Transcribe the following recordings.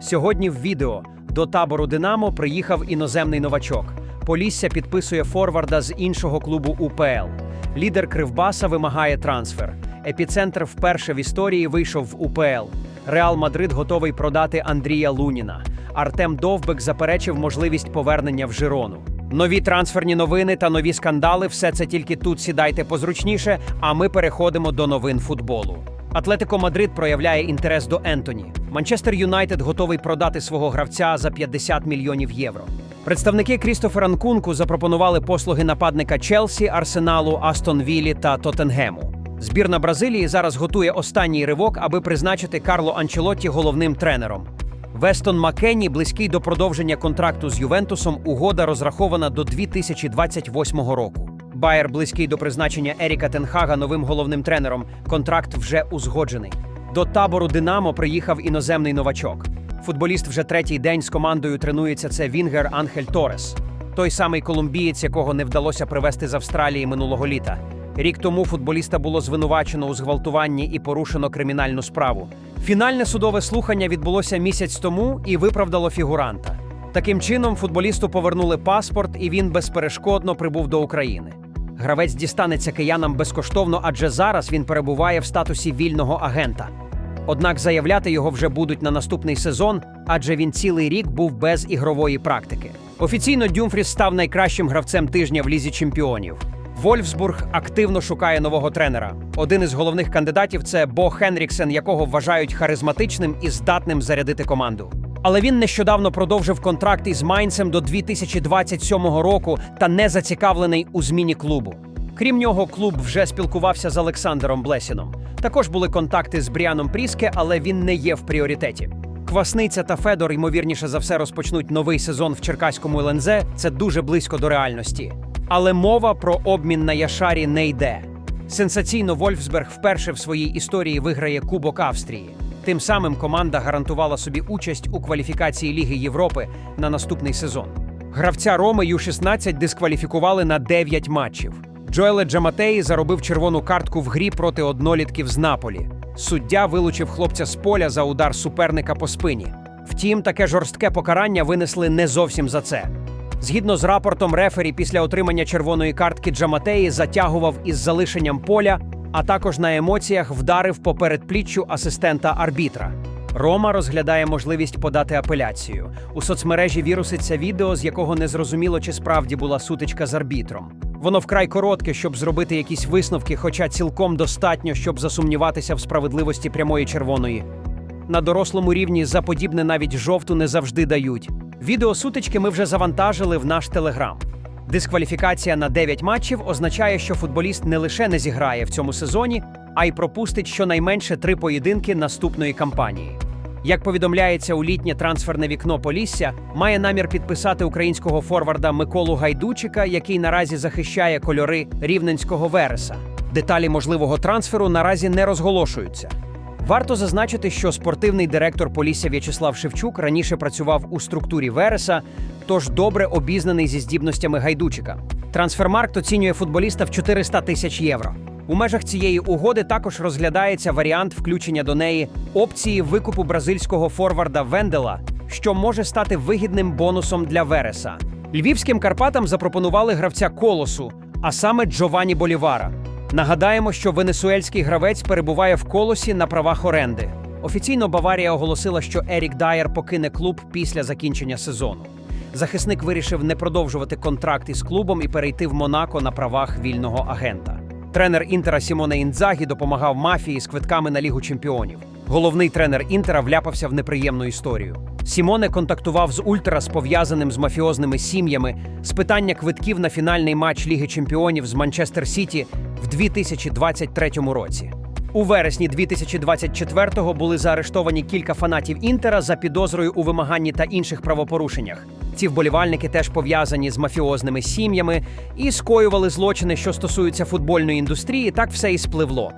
Сьогодні в відео до табору Динамо приїхав іноземний новачок. Полісся підписує форварда з іншого клубу УПЛ. Лідер Кривбаса вимагає трансфер. Епіцентр вперше в історії вийшов в УПЛ. Реал Мадрид готовий продати Андрія Луніна. Артем Довбек заперечив можливість повернення в Жирону. Нові трансферні новини та нові скандали все це тільки тут сідайте позручніше, а ми переходимо до новин футболу. Атлетико Мадрид проявляє інтерес до Ентоні. Манчестер Юнайтед готовий продати свого гравця за 50 мільйонів євро. Представники Крістофера Нкунку запропонували послуги нападника Челсі, Арсеналу, Астон Віллі та Тоттенгему. Збірна Бразилії зараз готує останній ривок, аби призначити Карло Анчелотті головним тренером. Вестон Маккенні близький до продовження контракту з Ювентусом. Угода розрахована до 2028 року. Байер близький до призначення Еріка Тенхага новим головним тренером. Контракт вже узгоджений. До табору Динамо приїхав іноземний новачок. Футболіст вже третій день з командою тренується. Це Вінгер Анхель Торес, той самий колумбієць, якого не вдалося привезти з Австралії минулого літа. Рік тому футболіста було звинувачено у зґвалтуванні і порушено кримінальну справу. Фінальне судове слухання відбулося місяць тому і виправдало фігуранта. Таким чином, футболісту повернули паспорт, і він безперешкодно прибув до України. Гравець дістанеться киянам безкоштовно, адже зараз він перебуває в статусі вільного агента. Однак заявляти його вже будуть на наступний сезон, адже він цілий рік був без ігрової практики. Офіційно Дюмфріс став найкращим гравцем тижня в лізі чемпіонів. Вольфсбург активно шукає нового тренера. Один із головних кандидатів це Бо Хенріксен, якого вважають харизматичним і здатним зарядити команду. Але він нещодавно продовжив контракт із Майнцем до 2027 року та не зацікавлений у зміні клубу. Крім нього, клуб вже спілкувався з Олександром Блесіном. Також були контакти з Бріаном Пріске, але він не є в пріоритеті. Квасниця та Федор, ймовірніше за все, розпочнуть новий сезон в Черкаському ЛНЗ. Це дуже близько до реальності. Але мова про обмін на Яшарі не йде. Сенсаційно Вольфсберг вперше в своїй історії виграє Кубок Австрії. Тим самим команда гарантувала собі участь у кваліфікації Ліги Європи на наступний сезон. Гравця Роми Ю-16 дискваліфікували на 9 матчів. Джоеле Джаматеї заробив червону картку в грі проти однолітків з Наполі. Суддя вилучив хлопця з поля за удар суперника по спині. Втім, таке жорстке покарання винесли не зовсім за це. Згідно з рапортом, рефері після отримання червоної картки Джаматеї затягував із залишенням поля, а також на емоціях вдарив по передпліччю асистента арбітра. Рома розглядає можливість подати апеляцію. У соцмережі віруситься відео, з якого не зрозуміло, чи справді була сутичка з арбітром. Воно вкрай коротке, щоб зробити якісь висновки, хоча цілком достатньо, щоб засумніватися в справедливості прямої червоної. На дорослому рівні за подібне навіть жовту не завжди дають. Відео сутички ми вже завантажили в наш телеграм. Дискваліфікація на 9 матчів означає, що футболіст не лише не зіграє в цьому сезоні, а й пропустить щонайменше три поєдинки наступної кампанії. Як повідомляється у літнє трансферне вікно Полісся, має намір підписати українського форварда Миколу Гайдучика, який наразі захищає кольори рівненського Вереса. Деталі можливого трансферу наразі не розголошуються. Варто зазначити, що спортивний директор Полісся В'ячеслав Шевчук раніше працював у структурі Вереса, тож добре обізнаний зі здібностями гайдучика. Трансфермаркт оцінює футболіста в 400 тисяч євро. У межах цієї угоди також розглядається варіант включення до неї опції викупу бразильського форварда Вендела, що може стати вигідним бонусом для Вереса. Львівським Карпатам запропонували гравця колосу, а саме Джованні Болівара. Нагадаємо, що венесуельський гравець перебуває в колосі на правах оренди. Офіційно Баварія оголосила, що Ерік Дайер покине клуб після закінчення сезону. Захисник вирішив не продовжувати контракт із клубом і перейти в Монако на правах вільного агента. Тренер Інтера Сімоне Індзагі допомагав мафії з квитками на Лігу чемпіонів. Головний тренер Інтера вляпався в неприємну історію. Сімоне контактував з Ультрас, пов'язаним з мафіозними сім'ями, з питання квитків на фінальний матч Ліги Чемпіонів з Манчестер Сіті в 2023 році. У вересні 2024-го були заарештовані кілька фанатів Інтера за підозрою у вимаганні та інших правопорушеннях. Ці вболівальники теж пов'язані з мафіозними сім'ями і скоювали злочини, що стосуються футбольної індустрії. Так все і спливло.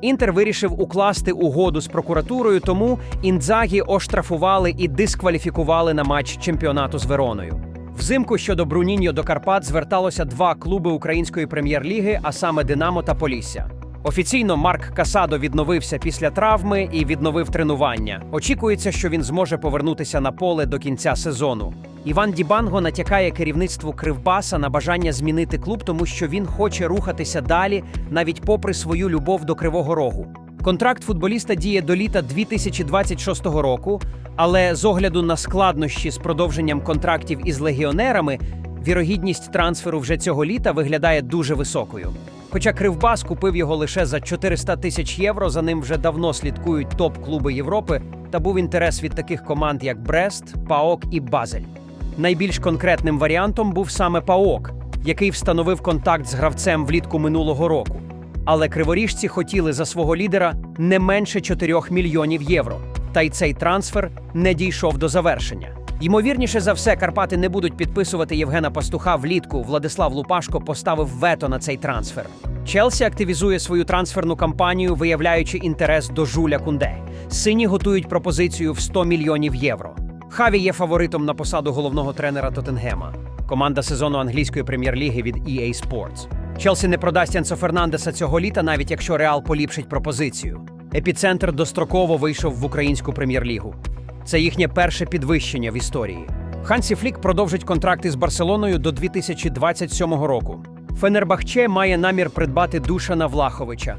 Інтер вирішив укласти угоду з прокуратурою, тому Індзагі оштрафували і дискваліфікували на матч чемпіонату з Вероною. Взимку щодо Бруніньо до Карпат зверталося два клуби української прем'єр-ліги, а саме Динамо та Полісся. Офіційно Марк Касадо відновився після травми і відновив тренування. Очікується, що він зможе повернутися на поле до кінця сезону. Іван Дібанго натякає керівництву Кривбаса на бажання змінити клуб, тому що він хоче рухатися далі, навіть попри свою любов до Кривого Рогу. Контракт футболіста діє до літа 2026 року, але з огляду на складнощі з продовженням контрактів із легіонерами, вірогідність трансферу вже цього літа виглядає дуже високою. Хоча Кривбас купив його лише за 400 тисяч євро, за ним вже давно слідкують топ-клуби Європи, та був інтерес від таких команд, як Брест, Паок і Базель. Найбільш конкретним варіантом був саме Паок, який встановив контакт з гравцем влітку минулого року. Але криворіжці хотіли за свого лідера не менше 4 мільйонів євро. Та й цей трансфер не дійшов до завершення. Ймовірніше за все, Карпати не будуть підписувати Євгена Пастуха влітку. Владислав Лупашко поставив вето на цей трансфер. Челсі активізує свою трансферну кампанію, виявляючи інтерес до Жуля Кунде. Сині готують пропозицію в 100 мільйонів євро. Хаві є фаворитом на посаду головного тренера Тоттенгема. Команда сезону англійської прем'єр-ліги від EA Sports. Челсі не продасть Енсо Фернандеса цього літа, навіть якщо Реал поліпшить пропозицію. Епіцентр достроково вийшов в українську прем'єр-лігу. Це їхнє перше підвищення в історії. Хансі Флік продовжить контракти з Барселоною до 2027 року. Фенербахче має намір придбати Душана Влаховича.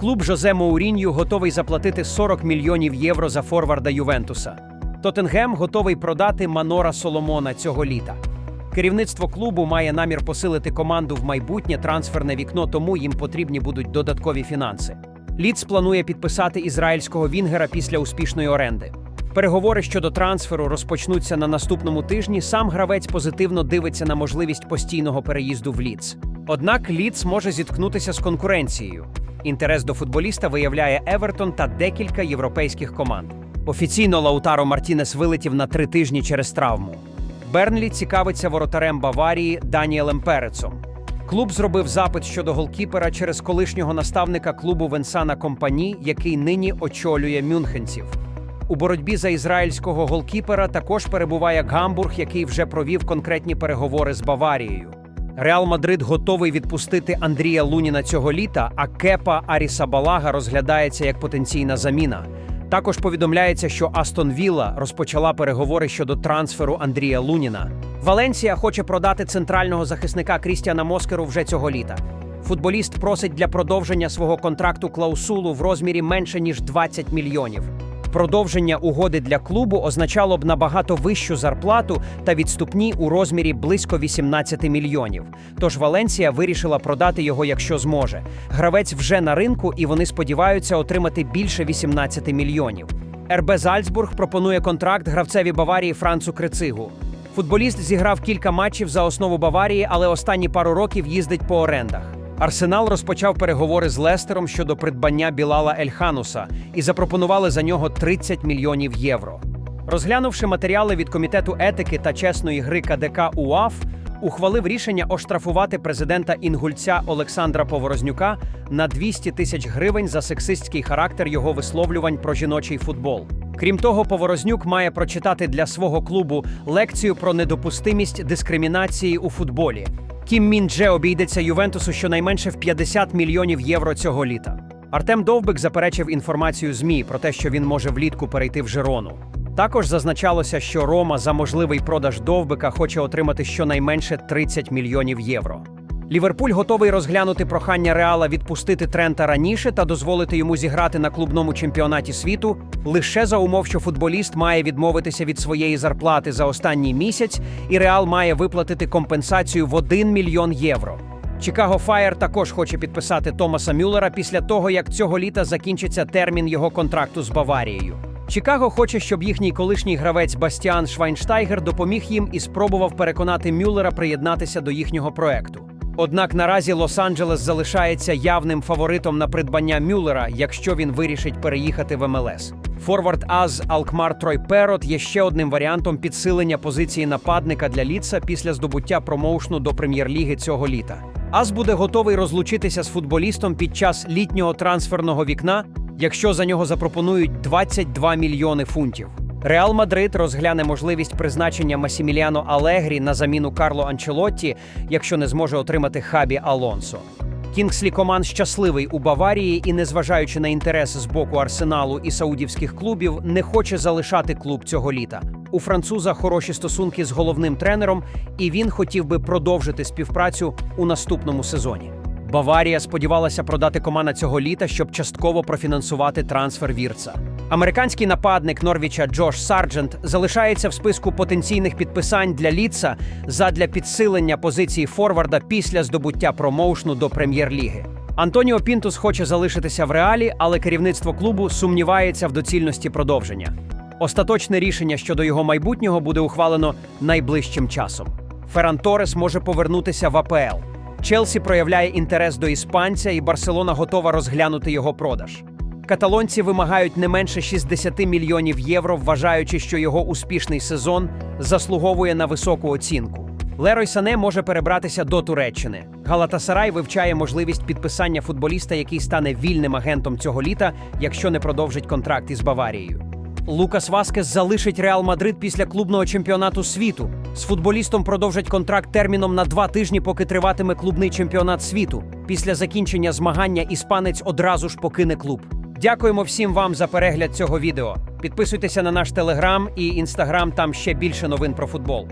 Клуб Жозе Моурінью готовий заплатити 40 мільйонів євро за форварда Ювентуса. Тоттенгем готовий продати Манора Соломона цього літа. Керівництво клубу має намір посилити команду в майбутнє трансферне вікно, тому їм потрібні будуть додаткові фінанси. Ліц планує підписати ізраїльського вінгера після успішної оренди. Переговори щодо трансферу розпочнуться на наступному тижні. Сам гравець позитивно дивиться на можливість постійного переїзду в Ліц. Однак Ліц може зіткнутися з конкуренцією. Інтерес до футболіста виявляє Евертон та декілька європейських команд. Офіційно Лаутаро Мартінес вилетів на три тижні через травму. Бернлі цікавиться воротарем Баварії Даніелем Перецом. Клуб зробив запит щодо голкіпера через колишнього наставника клубу Венсана Компані, який нині очолює мюнхенців. У боротьбі за ізраїльського голкіпера також перебуває Гамбург, який вже провів конкретні переговори з Баварією. Реал Мадрид готовий відпустити Андрія Луніна цього літа, а кепа Аріса Балага розглядається як потенційна заміна. Також повідомляється, що Астон Вілла розпочала переговори щодо трансферу Андрія Луніна. Валенсія хоче продати центрального захисника Крістіана Москеру вже цього літа. Футболіст просить для продовження свого контракту клаусулу в розмірі менше ніж 20 мільйонів. Продовження угоди для клубу означало б набагато вищу зарплату та відступні у розмірі близько 18 мільйонів. Тож Валенсія вирішила продати його, якщо зможе. Гравець вже на ринку, і вони сподіваються отримати більше 18 мільйонів. РБ Зальцбург пропонує контракт гравцеві Баварії Францу Крицигу. Футболіст зіграв кілька матчів за основу Баварії, але останні пару років їздить по орендах. Арсенал розпочав переговори з Лестером щодо придбання Білала Ельхануса і запропонували за нього 30 мільйонів євро. Розглянувши матеріали від комітету етики та чесної гри КДК УАФ, ухвалив рішення оштрафувати президента інгульця Олександра Поворознюка на 200 тисяч гривень за сексистський характер його висловлювань про жіночий футбол. Крім того, Поворознюк має прочитати для свого клубу лекцію про недопустимість дискримінації у футболі. Кім Мін Дже обійдеться Ювентусу щонайменше в 50 мільйонів євро цього літа. Артем Довбик заперечив інформацію ЗМІ про те, що він може влітку перейти в Жирону. Також зазначалося, що Рома за можливий продаж Довбика хоче отримати щонайменше 30 мільйонів євро. Ліверпуль готовий розглянути прохання Реала відпустити Трента раніше та дозволити йому зіграти на клубному чемпіонаті світу лише за умов, що футболіст має відмовитися від своєї зарплати за останній місяць, і Реал має виплатити компенсацію в 1 мільйон євро. Чикаго Фаєр також хоче підписати Томаса Мюллера після того, як цього літа закінчиться термін його контракту з Баварією. Чикаго хоче, щоб їхній колишній гравець Бастіан Швайнштайгер допоміг їм і спробував переконати Мюллера приєднатися до їхнього проекту. Однак наразі Лос-Анджелес залишається явним фаворитом на придбання Мюллера, якщо він вирішить переїхати в МЛС. Форвард Аз Алкмар Трой Перот є ще одним варіантом підсилення позиції нападника для Ліца після здобуття промоушну до прем'єр-ліги цього літа. Аз буде готовий розлучитися з футболістом під час літнього трансферного вікна, якщо за нього запропонують 22 мільйони фунтів. Реал Мадрид розгляне можливість призначення Масіміліано Алегрі на заміну Карло Анчелотті, якщо не зможе отримати Хабі Алонсо. Кінгслі Коман щасливий у Баварії і, незважаючи на інтерес з боку Арсеналу і саудівських клубів, не хоче залишати клуб цього літа. У француза хороші стосунки з головним тренером, і він хотів би продовжити співпрацю у наступному сезоні. Баварія сподівалася продати Комана цього літа, щоб частково профінансувати трансфер Вірца. Американський нападник Норвіча Джош Сарджент залишається в списку потенційних підписань для Ліца задля підсилення позиції форварда після здобуття промоушну до прем'єр-ліги. Антоніо Пінтус хоче залишитися в реалі, але керівництво клубу сумнівається в доцільності продовження. Остаточне рішення щодо його майбутнього буде ухвалено найближчим часом. Ферран Торес може повернутися в АПЛ. Челсі проявляє інтерес до іспанця, і Барселона готова розглянути його продаж. Каталонці вимагають не менше 60 мільйонів євро, вважаючи, що його успішний сезон заслуговує на високу оцінку. Лерой Сане може перебратися до Туреччини. Галатасарай вивчає можливість підписання футболіста, який стане вільним агентом цього літа, якщо не продовжить контракт із Баварією. Лукас Васкес залишить Реал Мадрид після клубного чемпіонату світу. З футболістом продовжать контракт терміном на два тижні, поки триватиме клубний чемпіонат світу. Після закінчення змагання іспанець одразу ж покине клуб. Дякуємо всім вам за перегляд цього відео. Підписуйтеся на наш телеграм і інстаграм, там ще більше новин про футбол.